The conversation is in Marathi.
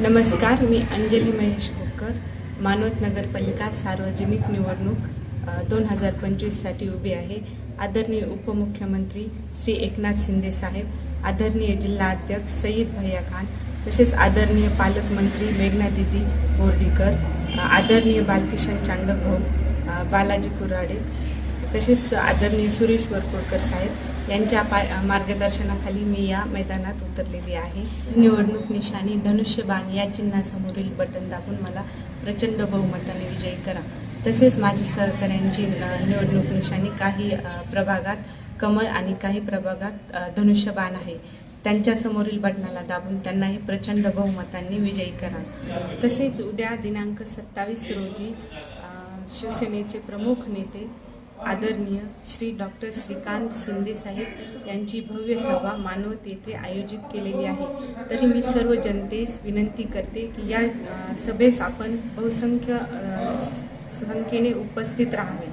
नमस्कार मी अंजली महेश कोकर मानवत नगरपालिका सार्वजनिक निवडणूक दोन हजार पंचवीससाठी उभी आहे. आदरणीय उपमुख्यमंत्री श्री एकनाथ शिंदे साहेब आदरणीय जिल्हा अध्यक्ष सईद भैया खान तसेच आदरणीय पालकमंत्री मेघना दिदी बोर्डीकर आदरणीय बालकिशन चांगलं भाऊ बालाजी कुराडे तसेच आदरणीय सुरेश वरपुडकर साहेब यांच्या पा मार्गदर्शनाखाली मी या मैदानात उतरलेली आहे. निवडणूक निशाणी धनुष्यबाण या चिन्हासमोरील बटन दाबून मला प्रचंड बहुमताने विजयी करा. तसेच माझी सहकाऱ्यांची निवडणूक निशाणी काही प्रभागात कमळ आणि काही प्रभागात धनुष्यबाण आहे. त्यांच्यासमोरील बटनाला दाबून त्यांनाही प्रचंड बहुमतांनी विजयी करा. तसेच उद्या दिनांक सत्तावीस रोजी शिवसेनेचे प्रमुख नेते आदरणीय श्री डॉक्टर श्रीकांत शिंदेसाहेब यांची भव्य सभा मानवत येथे आयोजित केलेली आहे. तरी मी सर्व जनतेस विनंती करते की या सभेस आपण बहुसंख्य संख्येने उपस्थित राहावे.